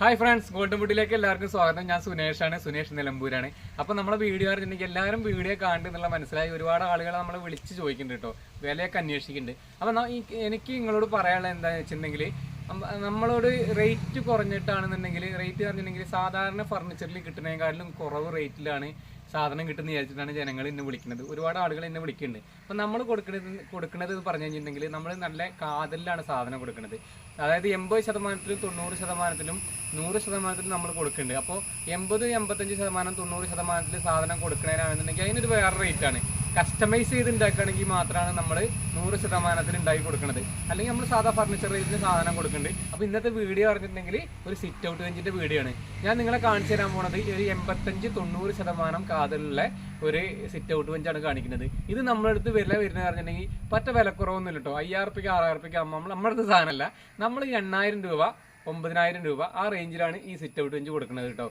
Hi friends golden ബുട്ടിലേക്ക് എല്ലാവർക്കും സ്വാഗതം. ഞാൻ സുനേഷാണ് സുനേഷ് നിലമ്പൂരാണ്. അപ്പോൾ നമ്മുടെ വീഡിയോ അറിഞ്ഞിട്ടുണ്ടെങ്കിൽ എല്ലാവരും വീഡിയോ കാണുന്നുള്ള മനസ്സിലായി. ഒരുപാട് ആളുകൾ നമ്മൾ വിളിച്ച് ചോദിക്കുന്നുണ്ട് കേട്ടോ. വിലയൊക്കെ അന്വേഷിക്കുന്നുണ്ട്. അപ്പോൾ എനിക്ക് നിങ്ങളോട് പറയാനുള്ളത് എന്താണെന്ന് വെച്ചിട്ടുണ്ടെങ്കിൽ നമ്മളോട് റേറ്റ് കുറഞ്ഞിട്ടാണെന്നുണ്ടെങ്കിൽ റേറ്റ് പറഞ്ഞിട്ടുണ്ടെങ്കിൽ സാധാരണ ഫർണിച്ചറിൽ കിട്ടുന്നതിനേക്കാളും കുറവ് റേറ്റിലാണ് സാധനം കിട്ടുന്ന വിചാരിച്ചിട്ടാണ് ജനങ്ങൾ എന്നെ വിളിക്കുന്നത്. ഒരുപാട് ആളുകൾ എന്നെ വിളിക്കുന്നുണ്ട്. അപ്പം നമ്മൾ കൊടുക്കുന്നത് കൊടുക്കുന്നത് എന്ന് പറഞ്ഞു കഴിഞ്ഞിട്ടുണ്ടെങ്കിൽ നമ്മൾ നല്ല കാതലിലാണ് സാധനം കൊടുക്കുന്നത് അതായത് എൺപത് ശതമാനത്തിലും തൊണ്ണൂറ് ശതമാനത്തിലും നൂറ് ശതമാനത്തിലും നമ്മൾ കൊടുക്കുന്നുണ്ട്. അപ്പോൾ എൺപത് എൺപത്തഞ്ച് ശതമാനം തൊണ്ണൂറ് ശതമാനത്തിൽ സാധനം കൊടുക്കുന്നതിനാണെന്നുണ്ടെങ്കിൽ അതിനൊരു വേറെ റേറ്റാണ് കസ്റ്റമൈസ് ചെയ്ത് ഉണ്ടാക്കുകയാണെങ്കിൽ മാത്രമാണ് നമ്മൾ നൂറ് ശതമാനത്തിന് ഉണ്ടാക്കി കൊടുക്കുന്നത് അല്ലെങ്കിൽ നമ്മൾ സാധാ ഫർണിച്ചർ റേറ്റിന് സാധനം കൊടുക്കുന്നുണ്ട് അപ്പോൾ ഇന്നത്തെ വീഡിയോ പറഞ്ഞിട്ടുണ്ടെങ്കിൽ ഒരു സിറ്റ് ഔട്ട് ബെഞ്ചിന്റെ വീഡിയോ ആണ്. ഞാൻ നിങ്ങളെ കാണിച്ചു തരാൻ പോണത് ഒരു എൺപത്തഞ്ച് തൊണ്ണൂറ് ശതമാനം കാതലുള്ള ഒരു സിറ്റ് ഔട്ട് ബെഞ്ചാണ് കാണിക്കുന്നത്. ഇത് നമ്മുടെ അടുത്ത് വില വരുന്നത് പറഞ്ഞിട്ടുണ്ടെങ്കിൽ പറ്റ വിലക്കുറവൊന്നുമില്ല കേട്ടോ അയ്യായിരം റുപ്യക്ക് ആറായിരം റുപ്യക്ക് നമ്മൾ നമ്മുടെ അടുത്ത് സാധനമല്ല. നമ്മൾ എണ്ണായിരം രൂപ ഒമ്പതിനായിരം രൂപ ആ റേഞ്ചിലാണ് ഈ സിറ്റ് ഔട്ട് ബെഞ്ച് കൊടുക്കുന്നത് കേട്ടോ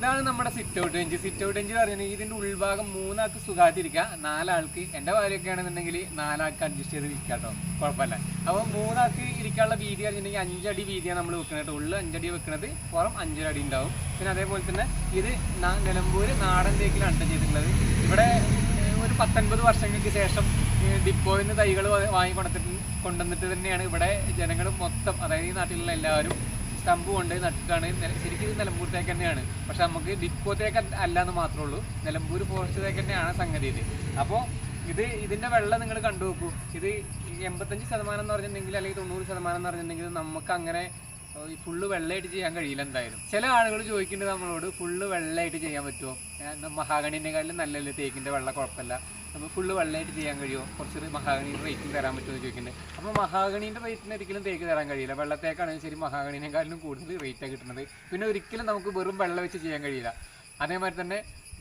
ഇതാണ് നമ്മുടെ sit out bench sit out bench പറയുന്നത് ഇതിന്റെ ഉൾഭാഗം മൂന്നാൾക്ക് സുഖാതിരിക്കാം നാലാൾക്ക് എന്റെ ഭാര്യയൊക്കെ ആണെന്നുണ്ടെങ്കിൽ നാലാൾക്ക് അഡ്ജസ്റ്റ് ചെയ്ത് ഇരിക്കാം കേട്ടോ. കുഴപ്പമില്ല. അപ്പോൾ മൂന്നാൾക്ക് ഇരിക്കാനുള്ള വീതി പറഞ്ഞിട്ടുണ്ടെങ്കിൽ അഞ്ചടി വീതിയാണ് നമ്മൾ വെക്കുന്നത് കേട്ടോ. ഉള്ളിൽ അഞ്ചടി വെക്കുന്നത് പുറം അഞ്ചരടി ഉണ്ടാവും. പിന്നെ അതേപോലെ തന്നെ ഇത് ന- നിലമ്പൂര് നാടൻ തേക്കിലാണ് ട്ടോ ചെയ്തിട്ടുള്ളത്. ഇവിടെ ഒരു പത്തൊൻപത് വർഷങ്ങൾക്ക് ശേഷം ഡിപ്പോയിൽ നിന്ന് തൈകൾ വാങ്ങി കൊണ്ടിട്ട് കൊണ്ടുവന്നിട്ട് തന്നെയാണ് ഇവിടെ ജനങ്ങൾ മൊത്തം അതായത് ഈ നാട്ടിലുള്ള എല്ലാവരും സ്റ്റമ്പ് കൊണ്ട് നട്ടിട്ടാണ് ശരിക്കും നിലമ്പൂർ തേക്ക് തന്നെയാണ്. പക്ഷെ നമുക്ക് ഡിപ്പോ തേക്ക് അല്ല എന്ന് മാത്രമേ ഉള്ളൂ. നിലമ്പൂർ ഫോറസ്റ്റ് തേക്ക് തന്നെയാണ് സംഗതി ഇത്. അപ്പോൾ ഇത് ഇതിന്റെ വെള്ളം നിങ്ങൾ കണ്ടു നോക്കൂ ഇത് എൺപത്തഞ്ച് ശതമാനം എന്ന് പറഞ്ഞിട്ടുണ്ടെങ്കിൽ അല്ലെങ്കിൽ തൊണ്ണൂറ് ശതമാനം എന്ന് പറഞ്ഞിട്ടുണ്ടെങ്കിൽ നമുക്ക് അങ്ങനെ ഈ ഫുള്ള് വെള്ളമായിട്ട് ചെയ്യാൻ കഴിയില്ല എന്തായാലും. ചില ആളുകൾ ചോദിക്കുന്നുണ്ട് നമ്മളോട് ഫുള്ള് വെള്ളമായിട്ട് ചെയ്യാൻ പറ്റുമോ മഹാഗണിനെക്കാളും നല്ലല്ലേ തേക്കിന്റെ വെള്ളം കുഴപ്പമില്ല. നമ്മൾ ഫുള്ള് വെള്ളമായിട്ട് ചെയ്യാൻ കഴിയുമോ? കുറച്ചൊരു മഹാഗണി റേറ്റിംഗ് തരാൻ പറ്റുമോ എന്ന് ചോദിക്കുന്നുണ്ട്. അപ്പോൾ മഹാഗണീന്റെ റേറ്റിന് ഒരിക്കലും തേക്ക് തരാൻ കഴിയില്ല. വെള്ളത്തേക്കാണെങ്കിൽ ശരി കാലിലും കൂടുതൽ റേറ്റാണ് കിട്ടുന്നത്. പിന്നെ ഒരിക്കലും നമുക്ക് വെറും വെള്ളം വെച്ച് ചെയ്യാൻ കഴിയില്ല. അതേമാതിരി തന്നെ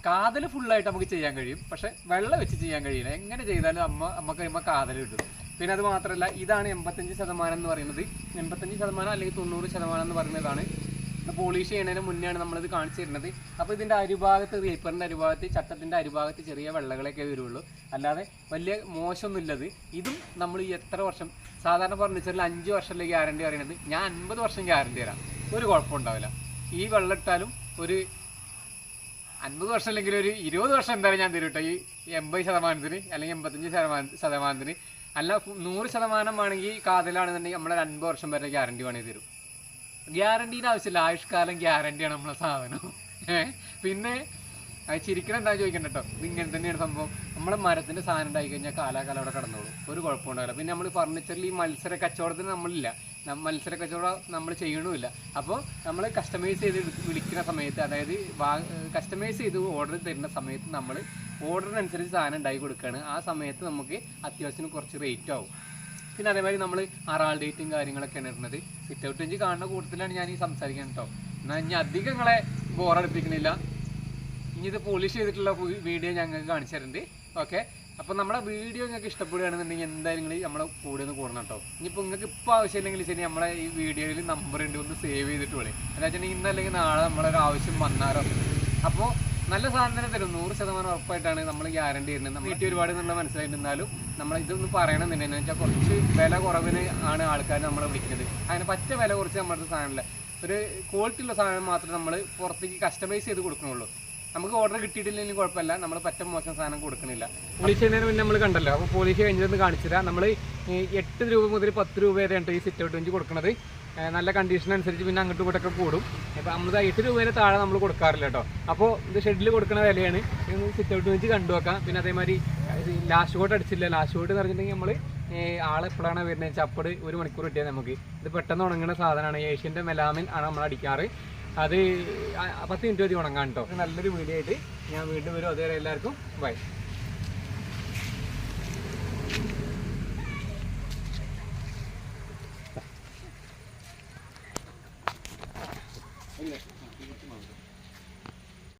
കാതൽ ഫുള്ളായിട്ട് നമുക്ക് ചെയ്യാൻ കഴിയും. പക്ഷേ വെള്ളം വെച്ച് ചെയ്യാൻ കഴിയില്ല. എങ്ങനെ ചെയ്താലും അമ്മ നമുക്ക് കഴിയുമ്പോൾ കാതൽ കിട്ടും. പിന്നെ അത് മാത്രമല്ല ഇതാണ് എൺപത്തഞ്ച് ശതമാനം എന്ന് പറയുന്നത്. എൺപത്തഞ്ച് ശതമാനം അല്ലെങ്കിൽ തൊണ്ണൂറ് ശതമാനം എന്ന് പറയുന്നതാണ്. പോളിഷ് ചെയ്യുന്നതിന് മുന്നെയാണ് നമ്മളിത് കാണിച്ചു തരുന്നത്. അപ്പോൾ ഇതിന്റെ അരിഭാഗത്ത് പേപ്പറിന്റെ അരിഭാഗത്ത് ചട്ടത്തിന്റെ അരിഭാഗത്ത് ചെറിയ വെള്ളകളൊക്കെ വരുള്ളൂ. അല്ലാതെ വലിയ മോശമൊന്നുമില്ലത്. ഇതും നമ്മൾ ഈ എത്ര വർഷം സാധാരണ ഫർണിച്ചറിൽ അഞ്ച് വർഷമല്ലേ ഗ്യാരണ്ടി പറയുന്നത്? ഞാൻ അൻപത് വർഷം ഗ്യാരണ്ടി തരാം. ഒരു കുഴപ്പമുണ്ടാവില്ല ഈ വെള്ളം ഇട്ടാലും ഒരു അൻപത് വർഷം അല്ലെങ്കിൽ ഒരു ഇരുപത് വർഷം എന്തായാലും ഞാൻ തരും കേട്ടോ. ഈ എൺപത് ശതമാനത്തിന് അല്ലെങ്കിൽ എൺപത്തഞ്ച് ശതമാനം ശതമാനത്തിന് അല്ല നൂറ് ശതമാനം വേണമെങ്കിൽ കാതലാണെന്നുണ്ടെങ്കിൽ നമ്മളെ രണ്ട് വർഷം വരെ ഗ്യാരണ്ടി വേണമെങ്കിൽ തരും. ഗ്യാരണ്ടീന്റെ ആവശ്യമില്ല. ആയുഷ്കാലം ഗ്യാരണ്ടിയാണ് നമ്മളെ സാധനം. പിന്നെ അത് ചിരിക്കണം എന്താ ചോദിക്കണ്ട കേട്ടോ ഇങ്ങനെ തന്നെയാണ് സംഭവം. നമ്മൾ മരത്തിന്റെ സാധനം ഉണ്ടായി കഴിഞ്ഞാൽ കാലാകാലം അവിടെ കിടന്നോളൂ. ഒരു കുഴപ്പമുണ്ടാവില്ല. പിന്നെ നമ്മൾ ഫർണിച്ചറിൽ ഈ മത്സര കച്ചവടത്തിന് നമ്മളില്ല. മത്സര കച്ചവടം നമ്മൾ ചെയ്യണമില്ല. അപ്പോൾ നമ്മൾ കസ്റ്റമൈസ് ചെയ്ത് വിളിക്കുന്ന സമയത്ത് അതായത് കസ്റ്റമൈസ് ചെയ്ത് ഓർഡർ തരുന്ന സമയത്ത് നമ്മൾ ഓർഡറിനനുസരിച്ച് സാധനം ഉണ്ടാക്കി കൊടുക്കുകയാണ് ആ സമയത്ത് നമുക്ക് അത്യാവശ്യത്തിന് കുറച്ച് റേറ്റ് ആവും. പിന്നെ അതേമാതിരി നമ്മൾ ആറാൾ ഡേറ്റും കാര്യങ്ങളൊക്കെയാണ് ഇടുന്നത്. സിറ്റ് ഔട്ട് വെഞ്ച് കാണുന്ന കൂട്ടത്തിലാണ് ഞാൻ ഈ സംസാരിക്കുന്നത് കേട്ടോ എന്നാൽ ഇനി അധികം നിങ്ങളെ ബോറടിപ്പിക്കണില്ല ഇനി ഇത് പോളിഷ് ചെയ്തിട്ടുള്ള വീഡിയോ ഞങ്ങൾക്ക് കാണിച്ചു തരുന്നുണ്ട് ഓക്കെ അപ്പോൾ നമ്മുടെ വീഡിയോ നിങ്ങൾക്ക് ഇഷ്ടപ്പെടുകയാണെന്നുണ്ടെങ്കിൽ എന്തായാലും നിങ്ങൾ നമ്മുടെ കൂടെ ഒന്ന് കൂടണം കേട്ടോ ഇനിയിപ്പോൾ നിങ്ങൾക്ക് ഇപ്പോൾ ആവശ്യമില്ലെങ്കിൽ ശരി നമ്മളെ ഈ വീഡിയോയിൽ നമ്പർ ഉണ്ട് ഒന്ന് സേവ് ചെയ്തിട്ട് വിളി. എന്താ വെച്ചിട്ടുണ്ടെങ്കിൽ ഇന്നല്ലെങ്കിൽ നാളെ നമ്മളൊരു ആവശ്യം വന്നാലോ? അപ്പോൾ നല്ല സാധനം തന്നെ തരും. നൂറ് ശതമാനം ഉറപ്പായിട്ടാണ് നമ്മൾ ഗ്യാരണ്ടി തരുന്നത്. നമ്മൾ വീട്ടിൽ ഒരുപാട് എന്നുള്ള മനസ്സിലായിട്ടുണ്ടാലും നമ്മൾ ഇതൊന്ന് പറയണമെന്നില്ല എന്ന് വെച്ചാൽ കുറച്ച് വില കുറവിന് ആണ് ആൾക്കാർ നമ്മളെ വിളിക്കുന്നത്. അങ്ങനെ പറ്റ വില കുറച്ച് നമ്മുടെ സാധനമില്ല. ഒരു ക്വാളിറ്റി ഉള്ള സാധനം മാത്രമേ നമ്മൾ പുറത്തേക്ക് കസ്റ്റമൈസ് ചെയ്ത് കൊടുക്കണുള്ളൂ നമുക്ക് ഓർഡർ കിട്ടിയിട്ടില്ലെങ്കിലും കുഴപ്പമില്ല. നമ്മൾ പറ്റ മോശം സാധനം കൊടുക്കണില്ല. പോളിഷ് ചെയ്യുന്നതിന് മുന്നേ നമ്മൾ കണ്ടല്ലോ. അപ്പോൾ പോളിഷ് കഴിഞ്ഞത് കാണിച്ചില്ല നമ്മൾ എട്ട് രൂപ മുതൽ പത്ത് രൂപ വരെയാണ് ഈ സിറ്റ് ഔട്ട് വെഞ്ച് കൊടുക്കുന്നത് നല്ല കണ്ടീഷൻ അനുസരിച്ച് പിന്നെ അങ്ങോട്ടും ഇങ്ങോട്ടൊക്കെ കൂടും. അപ്പോൾ നമ്മൾ എട്ട് രൂപേനെ താഴെ നമ്മൾ കൊടുക്കാറില്ല കേട്ടോ. അപ്പോൾ ഇത് ഷെഡിൽ കൊടുക്കുന്ന വിലയാണ്. സിറ്റ് ഔട്ട് വെച്ച് കണ്ടു വെക്കാം പിന്നെ അതേമാതിരി ലാസ്റ്റ് കോട്ട് അടിച്ചില്ല. ലാസ്റ്റ് കോട്ട് എന്ന് പറഞ്ഞിട്ടുണ്ടെങ്കിൽ നമ്മൾ ആൾ എപ്പോഴാണ് വരുന്നത് ചപ്പട് ഒരു മണിക്കൂർ കിട്ടിയാൽ നമുക്ക്. ഇത് പെട്ടെന്ന് ഉണങ്ങുന്ന സാധനമാണ്. ഏഷ്യന്റെ മെലാമിൻ ആണ് നമ്മൾ അടിക്കാറ്. അത് പത്ത് മിനിറ്റ് മതി ഉണങ്ങാൻ കേട്ടോ നല്ലൊരു വീഡിയോ ആയിട്ട് ഞാൻ വീണ്ടും വരും. അതുവരെ എല്ലാവർക്കും ബൈ Gracias.